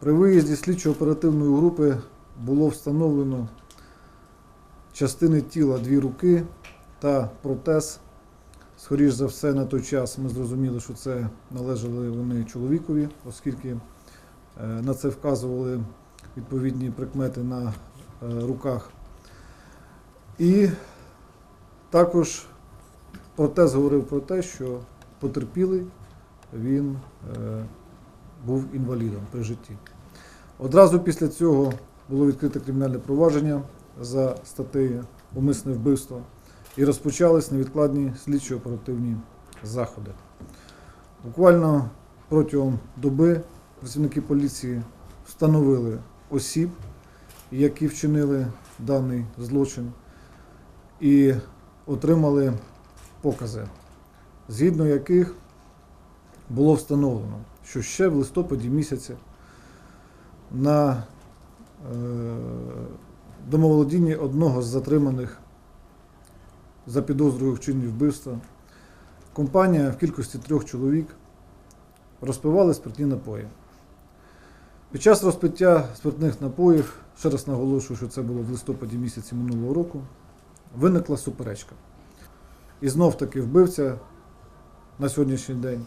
При виїзді слідчо-оперативної групи було встановлено частини тіла дві руки та протез. Скоріш за все, на той час ми зрозуміли, що це належали вони чоловікові, оскільки е, на це вказували відповідні прикмети на е, руках. І також протез говорив про те, що потерпілий він е, був інвалідом при житті. Одразу після цього було відкрите кримінальне провадження за статтею умисне вбивство і розпочались невідкладні слідчо-оперативні заходи. Буквально протягом доби працівники поліції встановили осіб, які вчинили даний злочин, і отримали покази, згідно яких було встановлено, що ще в листопаді місяці на е, домоволодінні одного з затриманих за підозрою вчинення вбивства компанія в кількості трьох чоловік розпивали спиртні напої. Під час розпиття спиртних напоїв, ще раз наголошую, що це було в листопаді місяці минулого року, виникла суперечка. І знов таки вбивця на сьогоднішній день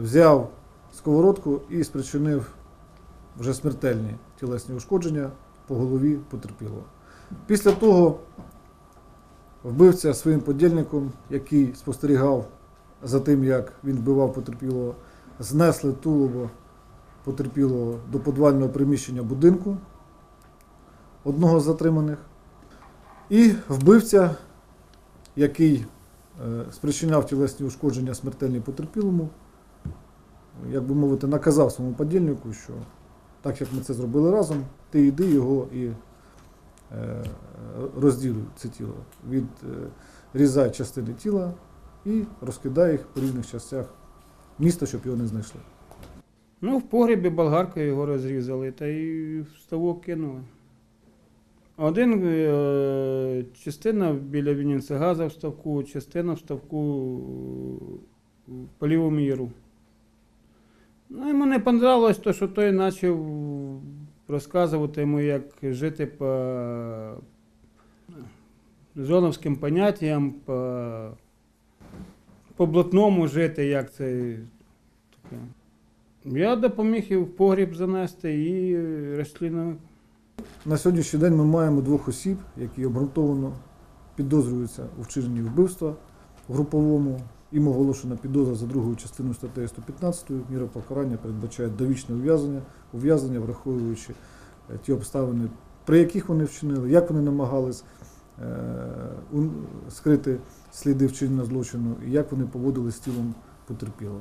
взяв сковородку і спричинив вже смертельні тілесні ушкодження по голові потерпілого. Після того вбивця своїм подільником, який спостерігав за тим, як він вбивав потерпілого, знесли тулубо потерпілого до подвального приміщення будинку одного з затриманих. І вбивця, який е, спричиняв тілесні ушкодження смертельні потерпілому, як би мовити, наказав своєму подільнику, що так як ми це зробили разом, ти йди його і е, розділуй це тіло. Відрізай частини тіла і розкидай їх по різних частях міста, щоб його не знайшли. Ну, в погребі болгаркою його розрізали та й в ставок кинули. Один е, частина біля Вінниця в ставку, частина в ставку е, по лівому яру. Ну, йому не понравилось те, що той почав розказувати йому, як жити по зоновським поняттям, по, по блатному жити, як це таке. Я допоміг і в погріб занести і розслідував. На сьогоднішній день ми маємо двох осіб, які обґрунтовано підозрюються у вчиненні вбивства груповому. Їм оголошена підозра за другою частиною статтею 115. Міра покарання передбачає довічне ув'язнення, ув'язнення, враховуючи е, ті обставини, при яких вони вчинили, як вони намагались е, скрити сліди вчинення злочину і як вони поводились з тілом потерпілого.